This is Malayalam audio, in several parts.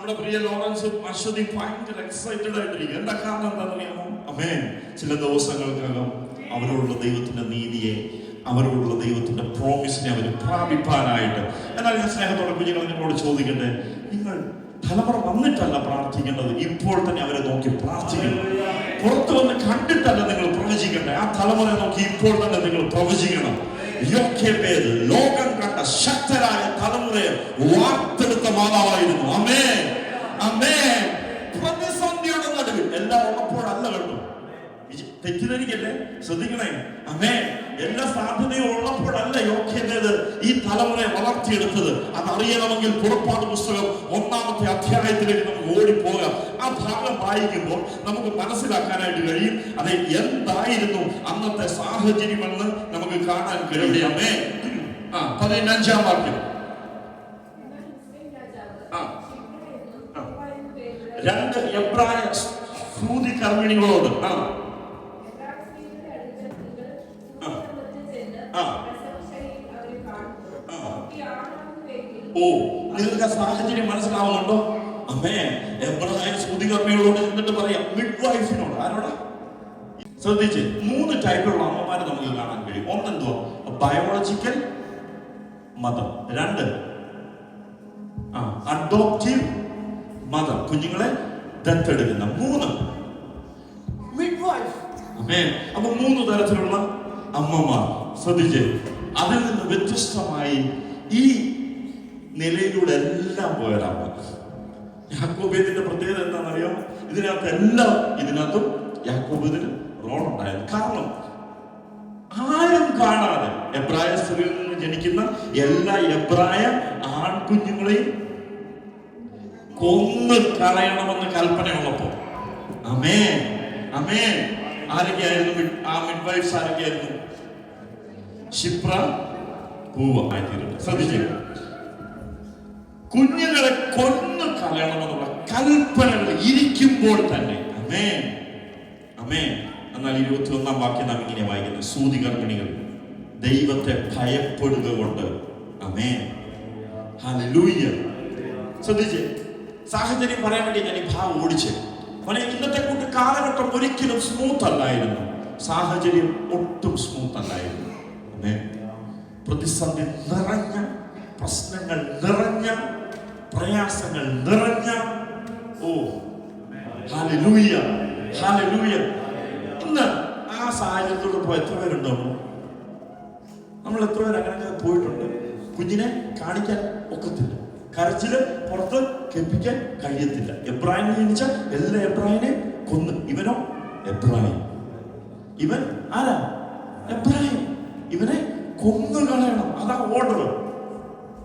നമ്മുടെ പ്രിയ ലോറൻസ് അശ്വതി ഭയങ്കര എക്സൈറ്റഡ് ആയിട്ടിരിക്കും എന്താ കാരണം? എന്താണെന്നറിയാമോ അമേ ചില ദിവസങ്ങൾക്കകം അവരോടുള്ള ദൈവത്തിന്റെ നീതിയെ അവരോടുള്ള ദൈവത്തിന്റെ പ്രോമിസിനെ അവർ പ്രാപിപ്പാനായിട്ട്. എന്നാൽ ഞാൻ സ്നേഹത്തോടെ കുഞ്ഞുങ്ങൾ നിങ്ങളോട് ചോദിക്കട്ടെ? നിങ്ങൾ തലമുറ വന്നിട്ടല്ല പ്രാർത്ഥിക്കേണ്ടത്. ഇപ്പോൾ തന്നെ അവരെ നോക്കി പ്രാർത്ഥിക്കണം. പുറത്തു വന്ന് കണ്ടിട്ടല്ല നിങ്ങൾ പ്രവചിക്കട്ടെ ആ തലമുറയെ നോക്കി ഇപ്പോൾ തന്നെ നിങ്ങൾ പ്രവചിക്കണം. ലോകം കണ്ട ശക്തരായ തലമുറയെ വാർത്തെടുത്ത മാതാവായിരുന്നു. അമേ പ്രതിസന്ധിയുടെ നടുവിൽ. എല്ലാം ഉള്ളപ്പോഴല്ല കണ്ടു തെറ്റിദ്ധരിക്കല്ലേ? ശ്രദ്ധിക്കണേ. അമ്മേ എല്ലാ സാധ്യതയും ഉള്ളപ്പോഴല്ല യോഗ്യതയത് ഈ തലമുറയെ വളർത്തിയെടുത്തത്. അതറിയണമെങ്കിൽ പുറപ്പാട് പുസ്തകം ഒന്നാമത്തെ അധ്യായത്തിലേക്ക് നമുക്ക് ഓടിപ്പോകാം. ആ ഭാഗം വായിക്കുമ്പോൾ നമുക്ക് മനസ്സിലാക്കാനായിട്ട് കഴിയും. അത് എന്തായിരുന്നു അന്നത്തെ സാഹചര്യമെന്ന് നമുക്ക് കാണാൻ കഴിയും. അമ്മേ ആ പതിനഞ്ചാം വാക്യം ആ. ആ. രണ്ട് എബ്രായ സൂതി കർമ്മിണികളോട്. ആ. ഓ നിങ്ങൾക്ക് സാഹചര്യം മനസ്സിലാവുന്നുണ്ടോ? അമ്മേ എബ്രഹായ സ്മൂതി കർമ്മികളോട് എന്നിട്ട് പറയാം മിഡ് വൈഫിനോട് ആരോടാ? ശ്രദ്ധിച്ച് മൂന്ന് ടൈപ്പിലുള്ള അമ്മമാരെ നമുക്ക് കാണാൻ കഴിയും. ഒന്നെന്തോ ബയോളജിക്കൽ മതം രണ്ട്. ആ അഡോപ്റ്റീവ് മതം കുഞ്ഞുങ്ങളെ ദത്തെടുക്കുന്ന മൂന്ന്. അപ്പൊ മൂന്ന് തരത്തിലുള്ള അമ്മമാർ ശ്രദ്ധിച്ച്. അതിൽ നിന്ന് വ്യത്യസ്തമായി ഈ നിലയിലൂടെ എല്ലാം പോയൊരമ്മ യാക്കോബേദിന്റെ പ്രത്യേകത എന്താണെന്നറിയാം? ഇതിനകത്ത് എല്ലാം ഇതിനകത്തും യാക്കോബേദിന് റോൾ ഉണ്ടായത് കാരണം ആരും കാണാതെ എബ്രായ സ്ത്രീയിൽ നിന്ന് ജനിക്കുന്ന എല്ലാ എബ്രായ ആൺകുഞ്ഞുങ്ങളെയും കൊന്നു കളയണമെന്ന് കൽപ്പനയുള്ളപ്പോ. അമേ അമേ ആരൊക്കെയായിരുന്നു ആ മിഡ്വൈഫ്സ് ആരൊക്കെയായിരുന്നു? ക്ഷിപ്ര പൂവ ശ്രദ്ധിച്ചു. കുഞ്ഞുങ്ങളെ കൊന്നു കളയണമെന്നുള്ള കൽപ്പനകൾ ഇരിക്കുമ്പോൾ തന്നെ. അമേ അമേ എന്നാൽ ഇരുപത്തി ഒന്നാം വാക്യം നാം ഇങ്ങനെ വായിക്കുന്നത് സൂതി ഗർഭിണികൾ ദൈവത്തെ ഭയപ്പെടുക കൊണ്ട്. അമേ ഹല്ലേലൂയ ശ്രദ്ധിച്ച്. സാഹചര്യം പറയാൻ വേണ്ടി ഞാൻ ഈ ഭാവം ഓടിച്ചത് മോനെ ഇന്നത്തെ കൂട്ട് കാലഘട്ടം ഒരിക്കലും സ്മൂത്ത് അല്ലായിരുന്നു. സാഹചര്യം ഒട്ടും സ്മൂത്ത് അല്ലായിരുന്നു. പ്രതിസന്ധി നിറഞ്ഞ പ്രശ്നങ്ങൾ നിറഞ്ഞ പ്രയാസങ്ങൾ നിറഞ്ഞ ഓ ഹാലലൂയ ഹാലലൂയ ഇന്ന് ആ സാഹചര്യത്തോട് പോയി എത്ര പേരുണ്ടാവും? നമ്മൾ എത്ര പേര് അങ്ങനെ പോയിട്ടുണ്ട്? കുഞ്ഞിനെ കാണിക്കാൻ ഒക്കത്തില്ല. കരച്ചിൽ പുറത്ത് കെപ്പിക്കാൻ കഴിയത്തില്ല. എബ്രാഹിം ജനിച്ച എല്ലാ എബ്രാഹിനെ കൊന്ന്. ഇവനോ? എബ്രാഹിം. ഇവൻ ആരാ? എബ്രാഹിം. ഇവനെ കൊന്നു കളയണം. അതാ ഓർഡർ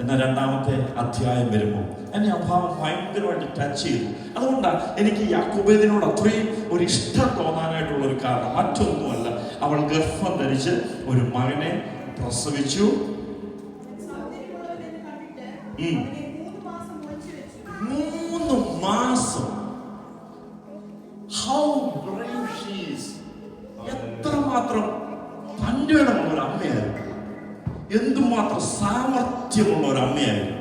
എന്ന രണ്ടാമത്തെ അധ്യായം വരുമ്പോൾ എന്നെ ആ ഭാവം ഭയങ്കരമായിട്ട് ടച്ച് ചെയ്തു. അതുകൊണ്ടാണ് എനിക്ക് യാക്കോബേദിനോട് അത്രയും ഒരു ഇഷ്ടം തോന്നാനായിട്ടുള്ള ഒരു കാരണം. മറ്റൊന്നുമല്ല അവൾ ഗർഭം ധരിച്ച് ഒരു മകനെ പ്രസവിച്ചു. ഉം. എത്രമാത്രം തന്റെ ഒരു അമ്മയായിരുന്നു. എന്തുമാത്രം സാമർഥ്യമുള്ള ഒരു അമ്മയായിരുന്നു.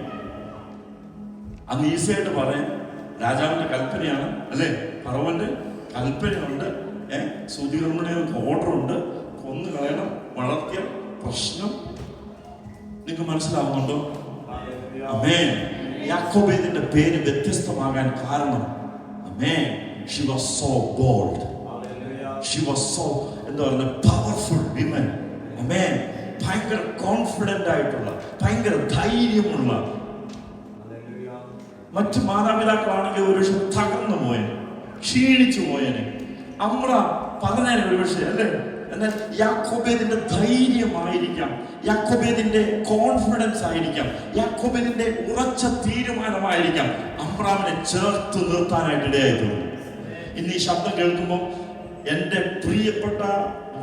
അന്ന് ഈസിയായിട്ട് പറയാൻ രാജാവിന്റെ കൽപ്പനയാണ് അല്ലെ? പറവന്റെ കൽപ്പനയുണ്ട് ഏഹ് സുധീർമ്മയുടെ ഓർഡർ ഉണ്ട് കൊന്നു കളയണം വളർത്തിയ പ്രശ്നം. നിങ്ങൾക്ക് മനസ്സിലാവുന്നുണ്ടോ? അമേ യാക്കോബേദിന്റെ പേര് വ്യത്യസ്തമാകാൻ കാരണം അമേ she was so bold she was so എന്താ പറയുന്നത് പവർഫുൾ വിമൻ അമേൻ ഭയങ്കര കോൺഫിഡന്റ് ആയിട്ടുള്ള ഭയങ്കര ധൈര്യമുള്ള മറ്റ് മാതാപിതാക്കളാണെങ്കിൽ ഒരു പക്ഷെ തകർന്നു പോയനെ ക്ഷീണിച്ചു പോയനെ. അമ്ര ഒരു പക്ഷേ അല്ലേ? എന്നാൽ യാക്കോബേദിന്റെ ധൈര്യമായിരിക്കാം യാക്കോബേദിന്റെ കോൺഫിഡൻസ് ആയിരിക്കാം യാക്കോബേദിന്റെ ഉറച്ച തീരുമാനമായിരിക്കാം. അമ്രാമിനെ ചേർത്ത് നിർത്താനായിട്ട് ഇടയായി തോന്നി ഇന്ന് ഈ ശബ്ദം കേൾക്കുമ്പോൾ എന്റെ പ്രിയപ്പെട്ട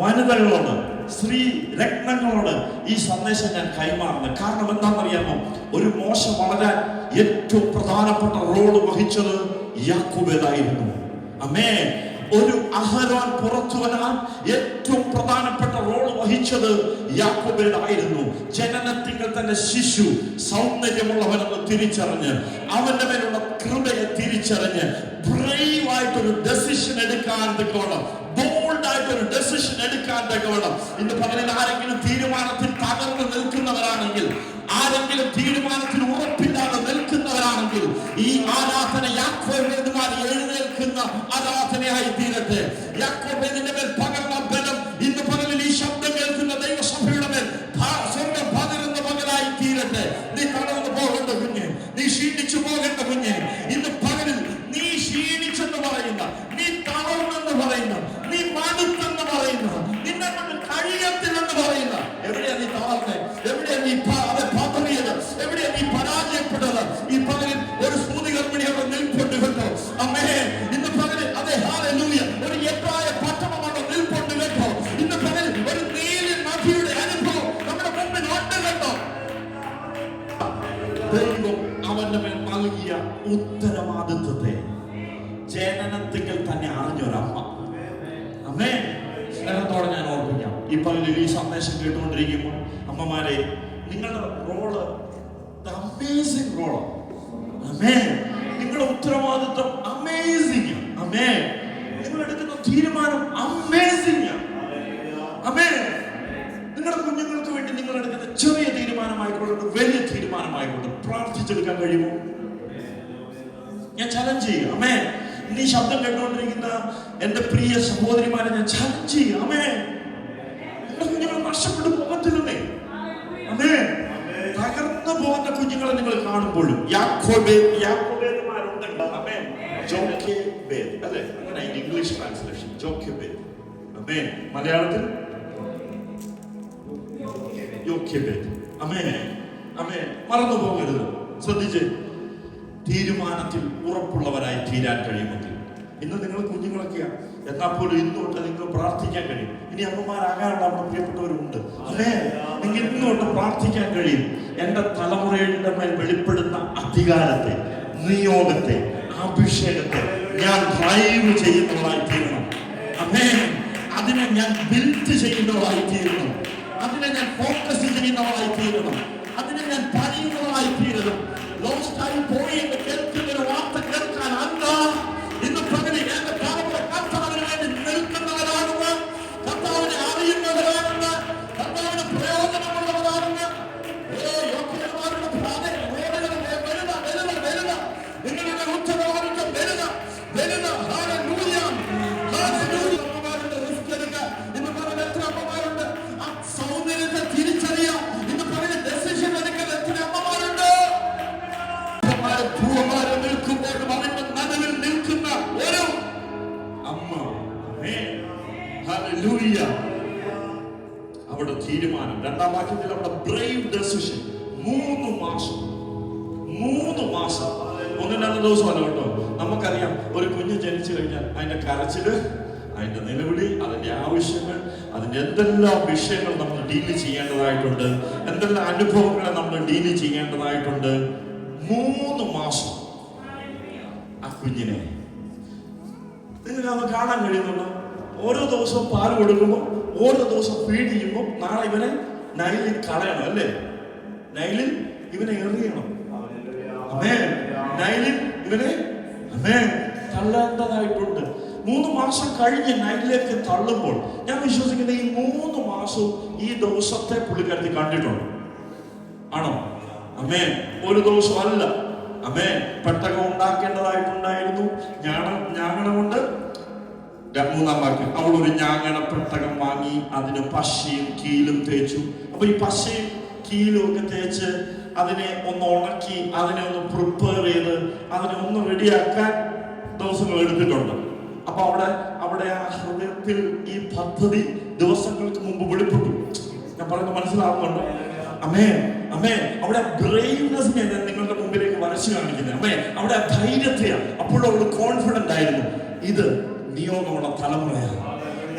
വനിതകളോട് സ്ത്രീ രത്നങ്ങളോട് ഈ സന്ദേശം ഞാൻ കൈമാറുന്നത് കാരണം എന്താണെന്നറിയാമോ? ഒരു മോശം വളരാൻ ഏറ്റവും പ്രധാനപ്പെട്ട റോൾ വഹിച്ചത് യാക്കൂബേതായിരുന്നു. അമേ ഒരു അഹരോൻ പുറത്തു വരാൻ ഏറ്റവും പ്രധാനപ്പെട്ട റോൾ വഹിച്ചത് യാക്കോബേതായിരുന്നു. ജനനത്തിങ്കൽ തന്നെ ശിശു സൗന്ദര്യമുള്ളവനെന്ന് തിരിച്ചറിഞ്ഞ് അവന്റെ മേലുള്ള കൃപയെ തിരിച്ചറിഞ്ഞ് ബ്രേവ് ആയിട്ടൊരു ഡെസിഷൻ എടുക്കാൻ തക്കോണം ബോൾഡ് ആയിട്ടൊരു ഡെസിഷൻ എടുക്കാൻ തക്കോണം ഇന്ന് പകലിൽ ആരെങ്കിലും തീരുമാനത്തിൽ നീ ക്ഷീണിച്ചു പോകേണ്ട കുഞ്ഞ്. ഇന്ന് പകലിൽ നീ ക്ഷീണിച്ചെന്ന് പറയുന്ന ഈ പകലിൽ ഈ സന്ദേശം കേട്ടുകൊണ്ടിരിക്കുമ്പോൾ അമ്മമാരെ നിങ്ങളുടെ റോൾ അമേസിംഗ് റോൾ നിങ്ങളുടെ ഉത്തരവാദിത്വം അമേസിംഗ് അമേ നിങ്ങൾ എടുക്കുന്ന തീരുമാനം അമേസിംഗ് അമേ നിങ്ങളുടെ കുഞ്ഞുങ്ങൾക്ക് വേണ്ടി നിങ്ങൾ എടുക്കുന്ന ചെറിയ തീരുമാനമായിക്കോട്ടെ വലിയ തീരുമാനമായിക്കൊള്ളു പ്രാർത്ഥിച്ചെടുക്കാൻ കഴിയുമോ? ഞാൻ ചലഞ്ച് ചെയ്യും അമേ ഇനി ശബ്ദം കേട്ടുകൊണ്ടിരിക്കുന്ന എന്റെ പ്രിയ സഹോദരിമാരെ ഞാൻ ചലഞ്ച് ചെയ്യും കുഞ്ഞുങ്ങൾ നഷ്ടപ്പെട്ടു പോകത്തില്ലെന്നേ അമ്മേ തകർന്നു പോകുന്ന കുഞ്ഞുങ്ങളെ നിങ്ങൾ കാണുമ്പോഴും. യാക്കോബേ ഇംഗ്ലീഷ് ട്രാൻസ്ലേഷൻ മലയാളത്തിൽ? മറന്നു പോകരുത് ശ്രദ്ധിച്ച്. തീരുമാനത്തിൽ ഉറപ്പുള്ളവരായി തീരാൻ കഴിയുമെങ്കിൽ. ഇന്ന് നിങ്ങൾ കുഞ്ഞുങ്ങളൊക്കെയാണ്. എന്നാൽ പോലും ഇന്ന് തൊട്ട് നിങ്ങൾ പ്രാർത്ഥിക്കാൻ കഴിയും. ഇനി അമ്മമാരാകാനുള്ള നമ്മുടെ പ്രിയപ്പെട്ടവരുണ്ട് അല്ലേ? നിങ്ങൾ ഇന്ന് തൊട്ട് പ്രാർത്ഥിക്കാൻ കഴിയും. എന്റെ തലമുറയുടെ മേൽ വെളിപ്പെടുന്ന അധികാരത്തെ നിയോഗത്തെ അഭിഷേകത്തെ ഞാൻ ഡ്രൈവ് ചെയ്യുന്നതായി തീരണം. അമേ അതിനെ ഞാൻ ബിൽഡ് ചെയ്യുന്നതായി തീരണം. അതിനെ ഞാൻ ഫോക്കസ് ചെയ്യുന്നതായി തീരണം. അതിനെ ഞാൻ പറയുന്നതായി തീരണം. ലോസ്റ്റ് ആയി പോയി അവിടെ തീരുമാനം. രണ്ടാം വാക്യത്തിൽ അവിടെ ബ്രേവ് ഡെസിഷൻ മൂന്ന് മാസം. മൂന്ന് മാസം. ഒന്നും രണ്ട് ദിവസമല്ല കേട്ടോ. നമുക്കറിയാം ഒരു കുഞ്ഞ് ജനിച്ചു കഴിഞ്ഞാൽ അതിന്റെ കരച്ചിൽ അതിന്റെ നിലവിളി അതിന്റെ ആവശ്യങ്ങൾ അതിന്റെ എന്തെല്ലാം വിഷയങ്ങൾ നമ്മൾ ഡീൽ ചെയ്യേണ്ടതായിട്ടുണ്ട് എന്തെല്ലാം അനുഭവങ്ങളെ നമ്മൾ ഡീൽ ചെയ്യേണ്ടതായിട്ടുണ്ട്. മൂന്ന് മാസം. ആ കുഞ്ഞിനെ. നിങ്ങൾക്ക് അത് കാണാൻ കഴിയുന്നുണ്ടോ? ഓരോ ദിവസവും പാൽ കൊടുക്കുമ്പോൾ ഓരോ ദിവസം ഫീഡ് ചെയ്യുമ്പോൾ നാളെ ഇവനെ നൈലിൽ കളയണം അല്ലേ? നൈലിൽ ഇവനെ എറിയണം. അമേ നൈലിൽ ഇവനെ അമേ തള്ളേണ്ടതായിട്ടുണ്ട്. മൂന്ന് മാസം കഴിഞ്ഞ് നൈലിലേക്ക് തള്ളുമ്പോൾ ഞാൻ വിശ്വസിക്കുന്ന ഈ മൂന്ന് മാസവും ഈ ദിവസത്തെ പുള്ളിക്കാരത്തി കണ്ടിട്ടുണ്ട്. ആണോ? അമേ ഒരു ദിവസം അല്ല അമേ പെട്ടകം ഉണ്ടാക്കേണ്ടതായിട്ടുണ്ടായിരുന്നു. ഞാൻ ഞാങ്ങണം കൊണ്ട് മൂന്നാം വാക്യം അവൾ ഒരു ഞാങ്ങണ പെട്ടകം വാങ്ങി അതിന് പശയും കീലും തേച്ചു. അപ്പൊ ഈ പശയും കീലും ഒക്കെ തേച്ച് അതിനെ ഒന്ന് ഉണക്കി അതിനെ ഒന്ന് പ്രിപ്പയർ ചെയ്ത് അതിനെ ഒന്ന് റെഡിയാക്കാൻ ദിവസങ്ങൾ എടുത്തിട്ടുണ്ട്. അപ്പൊ അവിടെ അവിടെ ആ ഹൃദയത്തിൽ ഈ പദ്ധതി ദിവസങ്ങൾക്ക് മുമ്പ് വെളിപ്പെട്ടു. ഞാൻ പറയുന്നത് മനസ്സിലാവുന്നുണ്ട്? അമ്മേ അമ്മേ അവിടെ ബ്രെയിൻനെസ്സിനെ ഞാൻ നിങ്ങളുടെ മുമ്പിലേക്ക് വരച്ചു കാണിക്കുന്നത് അമ്മേ അവിടെ ധൈര്യത്തെയാണ് അപ്പോഴും അവൾ കോൺഫിഡന്റ് ആയിരുന്നു. ഇത് നിയോഗമുള്ള തലമുറയാണ്.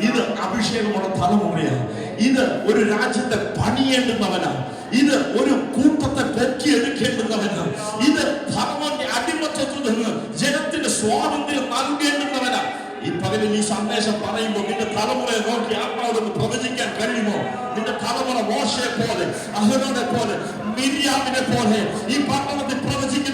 ഇത് അഭിഷേകമുള്ള തലമുറയാണ്. ഇത് ഒരു രാജ്യത്തെ പണിയേണ്ടുന്നവനാണ് ഇത് ഒരു കൂട്ടത്തെ പൊക്കിയെടുക്കേണ്ടുന്നവനാ. ഇത് ധർമ്മന്റെ അടിമത്തത്തിൽ നിന്ന് ജനത്തിന്റെ സ്വാതന്ത്ര്യം നൽകേണ്ടുന്നവനാണ് ഈ പകലിൽ ഈ സന്ദേശം പറയുമ്പോൾ നിന്റെ തലമുറയെ നോക്കി ആത്മാവോട് പ്രവചിക്കാൻ കഴിയുമോ? നിന്റെ തലമുറ മോശയെ പോലെ അഹനോടെ പോലെ മിരിയാമിനെ പോലെ ഈ പട്ടണത്തിൽ പുരോഹിത